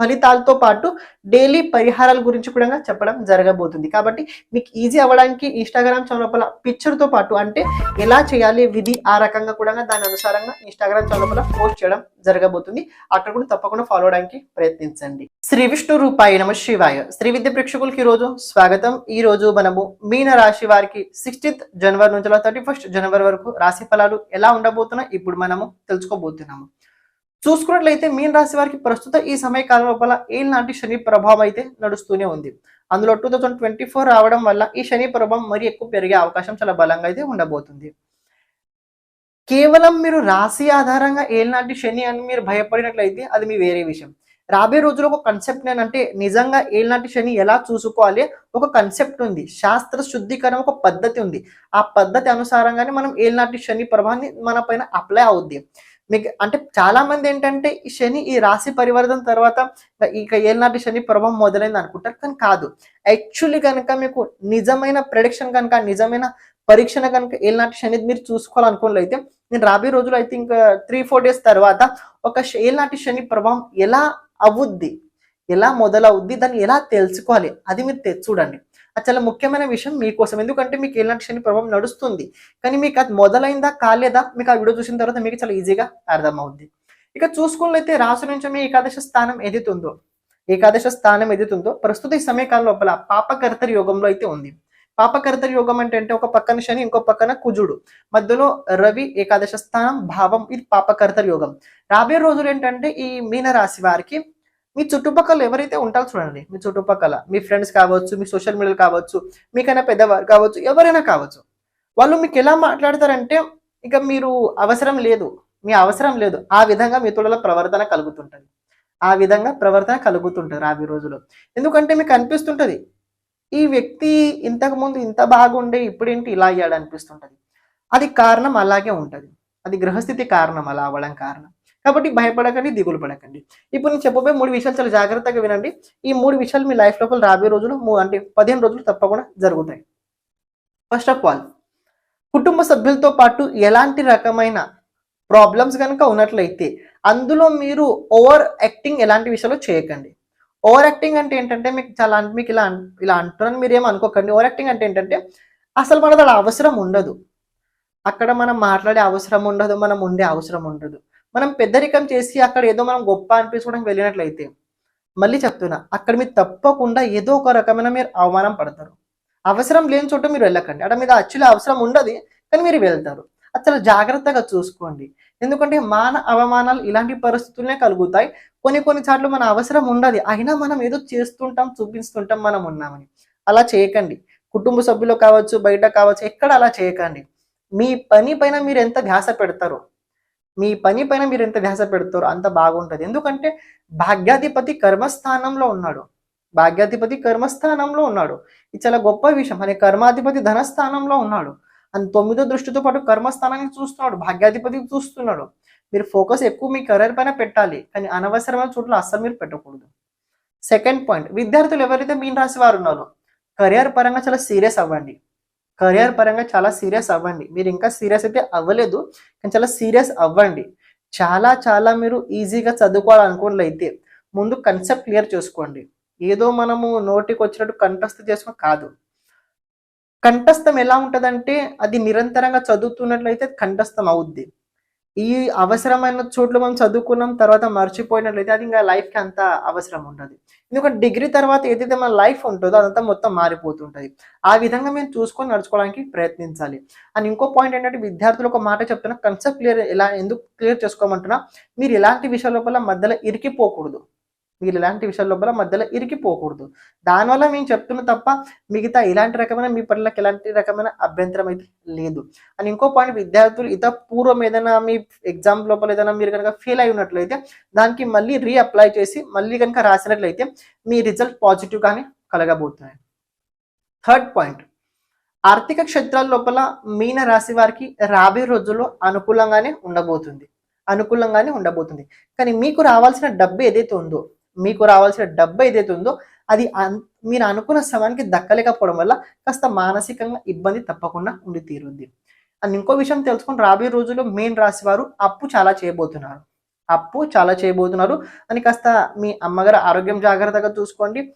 ఫలితాలతో పాటు డైలీ పరిహారాల గురించి కూడా చెప్పడం జరగబోతుంది. కాబట్టి మీకు ఈజీ అవ్వడానికి ఇన్స్టాగ్రామ్ ఛానల్ పిక్చర్తో పాటు అంటే ఎలా చేయాలి విధి ఆ రకంగా కూడా దాని అనుసారంగా ఇన్స్టాగ్రామ్ ఛానల్ పోస్ట్ చేయడం జరగబోతుంది. అక్కడ కూడా తప్పకుండా ఫాలో అవడానికి ప్రయత్నించండి. శ్రీ విష్ణు రూపాయి నమ శివాయ. శ్రీ విద్య ప్రేక్షకులకి ఈరోజు రోజు స్వాగతం. ఈ రోజు మనము మీన రాశి వారికి సిక్స్టీన్త్ జనవరి నుంచి థర్టీ ఫస్ట్ జనవరి వరకు రాశి ఫలాలు ఎలా ఉండబోతున్నాయి ఇప్పుడు మనము తెలుసుకోబోతున్నాము. చూసుకున్నట్లయితే మీన రాశి వారికి ప్రస్తుత ఈ సమయకాల లోపల ఏలాంటి శని ప్రభావం అయితే నడుస్తూనే ఉంది. అందులో టూ థౌజండ్ ట్వంటీ ఫోర్ రావడం వల్ల ఈ శని ప్రభావం మరి ఎక్కువ పెరిగే అవకాశం చాలా బలంగా అయితే ఉండబోతుంది. కేవలం మీరు రాశి ఆధారంగా ఏలినాటి శని అని మీరు భయపడినట్లయితే అది మీ వేరే విషయం. రాబోయే రోజుల్లో ఒక కన్సెప్ట్ నేనంటే నిజంగా ఏలినాటి శని ఎలా చూసుకోవాలి? ఒక కన్సెప్ట్ ఉంది. శాస్త్ర శుద్ధీకరణ ఒక పద్ధతి ఉంది. ఆ పద్ధతి అనుసారంగానే మనం ఏలినాటి శని ప్రభావాన్ని మన పైన అప్లై అవుద్ది. మీకు అంటే చాలా మంది ఏంటంటే ఈ శని ఈ రాశి పరివర్తన తర్వాత ఇక ఏనాటి శని ప్రభావం మొదలైంది అనుకుంటారు కానీ కాదు. యాక్చువల్లీ కనుక మీకు నిజమైన ప్రొడిక్షన్ కనుక నిజమైన పరీక్షణ కనుక ఏనాటి శని మీరు చూసుకోవాలనుకున్నట్లయితే నేను రాబోయే రోజులు అయితే ఇంకా త్రీ ఫోర్ డేస్ తర్వాత ఒక ఏనాటి శని ప్రభావం ఎలా అవుద్ది? ఎలా మొదలవుద్ది దాన్ని ఎలా తెలుసుకోవాలి అది మీరు చూడండి. అది చాలా ముఖ్యమైన విషయం మీకోసం. ఎందుకంటే మీకు ఎలాంటి శని ప్రభావం నడుస్తుంది. కానీ మీకు అది మొదలైందా కాలేదా మీకు ఆ వీడియో చూసిన తర్వాత మీకు చాలా ఈజీగా అర్థమవుద్ది. ఇక చూసుకున్నట్లయితే రాశి నుంచి మీ ఏకాదశ స్థానం ఎదుతుందో ఏకాదశ స్థానం ఎదుతుందో ప్రస్తుత ఈ సమయకాలం లోపల పాపకర్తరి యోగంలో అయితే ఉంది. పాపకర్తరి యోగం అంటే అంటే ఒక పక్కన శని ఇంకో పక్కన కుజుడు. మధ్యలో రవి ఏకాదశ స్థానం భావం ఇది పాపకర్తరి యోగం. రాబోయే రోజులు ఏంటంటే ఈ మీనరాశి వారికి మీ చుట్టుపక్కల ఎవరైతే ఉంటారో చూడండి మీ చుట్టుపక్కల మీ ఫ్రెండ్స్ కావచ్చు మీ సోషల్ మీడియా కావచ్చు మీకైనా పెద్దవారు కావచ్చు ఎవరైనా కావచ్చు వాళ్ళు మీకు ఎలా మాట్లాడతారంటే ఇక మీరు అవసరం లేదు మీ అవసరం లేదు ఆ విధంగా మీ ప్రవర్తన కలుగుతుంటుంది. ఆ విధంగా ప్రవర్తన కలుగుతుంటారు రాబోయే రోజులు ఎందుకంటే మీకు అనిపిస్తుంటుంది ఈ వ్యక్తి ఇంతకుముందు ఇంత బాగుండే ఇప్పుడేంటి ఇలా అయ్యాడు అనిపిస్తుంటది అది కారణం అలాగే ఉంటుంది. అది గ్రహస్థితి కారణం అలా అవ్వడం కారణం. కాబట్టి భయపడకండి దిగులు పడకండి. ఇప్పుడు నేను చెప్పబోయే మూడు విషయాలు చాలా జాగ్రత్తగా వినండి. ఈ మూడు విషయాలు మీ లైఫ్ లోపల రాబోయే రోజులు అంటే పదిహేను రోజులు తప్పకుండా జరుగుతాయి. ఫస్ట్ ఆఫ్ ఆల్ కుటుంబ సభ్యులతో పాటు ఎలాంటి రకమైన ప్రాబ్లమ్స్ కనుక ఉన్నట్లయితే అందులో మీరు ఓవర్ యాక్టింగ్ ఎలాంటి విషయాలు చేయకండి. ఓవర్ యాక్టింగ్ అంటే ఏంటంటే మీకు చాలా మీకు ఇలా ఇలా అంటున్నాను మీరు ఏం అనుకోకండి. ఓవర్ యాక్టింగ్ అంటే ఏంటంటే అసలు మనది అలా అవసరం ఉండదు. అక్కడ మనం మాట్లాడే అవసరం ఉండదు మనం ఉండే అవసరం ఉండదు. మనం పెద్దరికం చేసి అక్కడ ఏదో మనం గొప్ప అనిపించుకోవడానికి వెళ్ళినట్లయితే మళ్ళీ చెప్తున్నా అక్కడ మీరు తప్పకుండా ఏదో ఒక రకమైన మీరు అవమానం పడతారు. అవసరం లేని చోట మీరు వెళ్ళకండి. అక్కడ మీద అచ్చులో అవసరం ఉండదు కానీ మీరు వెళ్తారు. అసలు జాగ్రత్తగా చూసుకోండి. ఎందుకంటే మాన అవమానాలు ఇలాంటి పరిస్థితులనే కలుగుతాయి. కొన్ని కొన్ని సార్లు మన అవసరం ఉండదు. అయినా మనం ఏదో చేస్తుంటాం చూపిస్తుంటాం మనం ఉన్నామని. అలా చేయకండి. కుటుంబ సభ్యులు కావచ్చు బయట కావచ్చు ఎక్కడ అలా చేయకండి. మీ పని పైన మీరు ఎంత ధ్యాస పెడతారో మీ పని పైన మీరు ఎంత ధ్యాస పెడతారో అంత బాగుంటుంది. ఎందుకంటే భాగ్యాధిపతి కర్మస్థానంలో ఉన్నాడు. భాగ్యాధిపతి కర్మస్థానంలో ఉన్నాడు. ఇది చాలా గొప్ప విషయం. అనే కర్మాధిపతి ధనస్థానంలో ఉన్నాడు. అని తొమ్మిదో దృష్టితో పాటు కర్మస్థానాన్ని చూస్తున్నాడు. భాగ్యాధిపతి చూస్తున్నాడు. మీరు ఫోకస్ ఎక్కువ మీ కెరీర్ పైన పెట్టాలి. కానీ అనవసరమైన చోట్ల అస్సలు మీరు పెట్టకూడదు. Second point. విద్యార్థులు ఎవరైతే మీన్ రాసి వారు ఉన్నారో కెరియర్ పరంగా చాలా సీరియస్ అవ్వండి. కెరియర్ పరంగా చాలా సీరియస్ అవ్వండి. మీరు ఇంకా సీరియస్ అయితే అవ్వలేదు కానీ చాలా సీరియస్ అవ్వండి. చాలా చాలా మీరు ఈజీగా చదువుకోవాలనుకున్నట్లయితే ముందు కన్సెప్ట్ క్లియర్ చేసుకోండి. ఏదో మనము నోటికి వచ్చినట్టు కంఠస్థ చేసుకుని కాదు. కంఠస్థం ఎలా ఉంటుందంటే అది నిరంతరంగా చదువుతున్నట్లయితే కంఠస్థం అవుద్ది. ఈ అవసరమైన చోట్ల మనం చదువుకున్నాం తర్వాత మర్చిపోయినట్లయితే అది ఇంకా లైఫ్కి అంత అవసరం ఉండదు. ఎందుకంటే డిగ్రీ తర్వాత ఏదైతే మన లైఫ్ ఉంటుందో అదంతా మొత్తం మారిపోతుంటుంది. ఆ విధంగా మేము చూసుకొని నడుచుకోవడానికి ప్రయత్నించాలి. అండ్ ఇంకో పాయింట్ ఏంటంటే విద్యార్థులు ఒక మాట చెప్తున్నా కన్సెప్ట్ క్లియర్ ఎలా ఎందుకు క్లియర్ చేసుకోమంటున్నా మీరు ఎలాంటి విషయాల లోపల మధ్యలో ఇరికిపోకూడదు. మీరు ఇలాంటి విషయాల లోపల మధ్యలో ఇరికిపోకూడదు దానివల్ల మేము చెప్తున్న తప్ప మిగతా ఇలాంటి రకమైన మీ పనులకు ఎలాంటి రకమైన అభ్యంతరం అయితే లేదు. అని ఇంకో పాయింట్ విద్యార్థులు ఇత పూర్వం ఏదైనా మీ ఎగ్జామ్ లోపల ఏదైనా మీరు కనుక ఫెయిల్ అయి ఉన్నట్లయితే దానికి మళ్ళీ రీఅప్లై చేసి మళ్ళీ కనుక రాసినట్లయితే మీ రిజల్ట్ పాజిటివ్ కానీ కలగబోతున్నాయి. థర్డ్ పాయింట్ ఆర్థిక క్షేత్రాల లోపల మీన రాశి వారికి రాబోయే రోజుల్లో అనుకూలంగానే ఉండబోతుంది. అనుకూలంగానే ఉండబోతుంది. కానీ మీకు రావాల్సిన డబ్బు ఏదైతే ఉందో మీకు రావాల్సిన డబ్బు ఏదైతే ఉందో అది అన్- మీరు అనుకున్న సమయానికి దక్కలేకపోవడం వల్ల కాస్త మానసికంగా ఇబ్బంది తప్పకుండా ఉండి తీరుద్ది. అండ్ ఇంకో విషయం తెలుసుకుని రాబోయే రోజుల్లో మెయిన్ రాశి వారు అప్పు చాలా చేయబోతున్నారు. అప్పు చాలా చేయబోతున్నారు. అని కాస్త మీ అమ్మగారు ఆరోగ్యం జాగ్రత్తగా చూసుకోండి.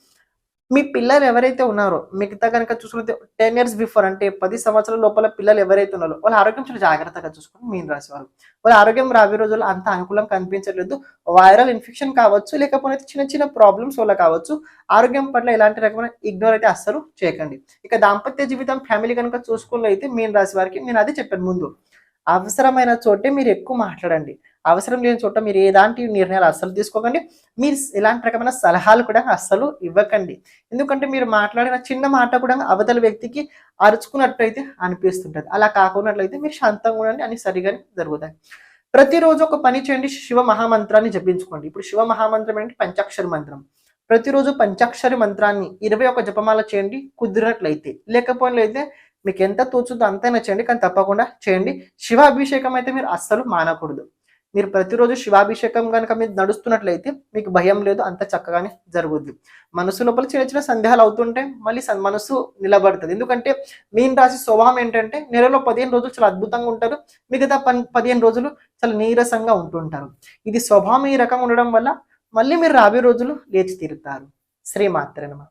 మీ పిల్లలు ఎవరైతే ఉన్నారో మిగతా కనుక చూసుకుంటే టెన్ ఇయర్స్ బిఫోర్ అంటే పది సంవత్సరాల లోపల పిల్లలు ఎవరైతే ఉన్నారో వాళ్ళ ఆరోగ్యం చాలా జాగ్రత్తగా చూసుకొని మీన్ రాసేవారు వాళ్ళ ఆరోగ్యం రాబోయే రోజుల్లో అంత అనుకూలం కనిపించలేదు వైరల్ ఇన్ఫెక్షన్ కావచ్చు లేకపోతే చిన్న చిన్న ప్రాబ్లమ్స్ వల్ల కావచ్చు ఆరోగ్యం పట్ల ఎలాంటి రకమైన ఇగ్నోర్ అయితే అస్సలు చేయకండి. ఇక దాంపత్య జీవితం ఫ్యామిలీ కనుక చూసుకున్నట్లయితే మీన్ రాశి వారికి నేను అదే చెప్పాను ముందు. అవసరమైన చోటే మీరు ఎక్కువ మాట్లాడండి. అవసరం లేని చోట మీరు ఎలాంటి నిర్ణయాలు అస్సలు తీసుకోకండి. మీరు ఎలాంటి రకమైన సలహాలు కూడా అస్సలు ఇవ్వకండి. ఎందుకంటే మీరు మాట్లాడిన చిన్న మాట కూడా అవతల వ్యక్తికి అరుచుకున్నట్టయితే అనిపిస్తుంటుంది. అలా కాకున్నట్లయితే మీరు శాంతంగా ఉండండి అని సరిగానే జరుగుతాయి. ప్రతిరోజు ఒక పని చేయండి. శివ మహామంత్రాన్ని జపించుకోండి. ఇప్పుడు శివ మహామంత్రం ఏంటి? పంచాక్షర మంత్రం. ప్రతిరోజు పంచాక్షరి మంత్రాన్ని ఇరవై ఒక జపమాల చేయండి. కుదిరినట్లయితే. లేకపోయినట్లయితే మీకు ఎంత తోచుద్దో అంతైనా చేయండి కానీ తప్పకుండా చేయండి. శివాభిషేకం అయితే మీరు అస్సలు మానకూడదు. మీరు ప్రతిరోజు శివాభిషేకం కనుక మీరు నడుస్తున్నట్లయితే మీకు భయం లేదు అంత చక్కగానే జరుగుద్ది. మనసు లోపల చిన్న చిన్న సందేహాలు అవుతుంటే మళ్ళీ మనసు నిలబడుతుంది. ఎందుకంటే మీన్ రాశి స్వభావం ఏంటంటే నెలలో పదిహేను రోజులు చాలా అద్భుతంగా ఉంటారు మిగతా పన్ పదిహేను రోజులు చాలా నీరసంగా ఉంటుంటారు. ఇది స్వభావం ఈ రకంగా ఉండడం వల్ల మళ్ళీ మీరు రాబోయే రోజులు లేచి తీరుతారు. శ్రీమాత్రే నమః.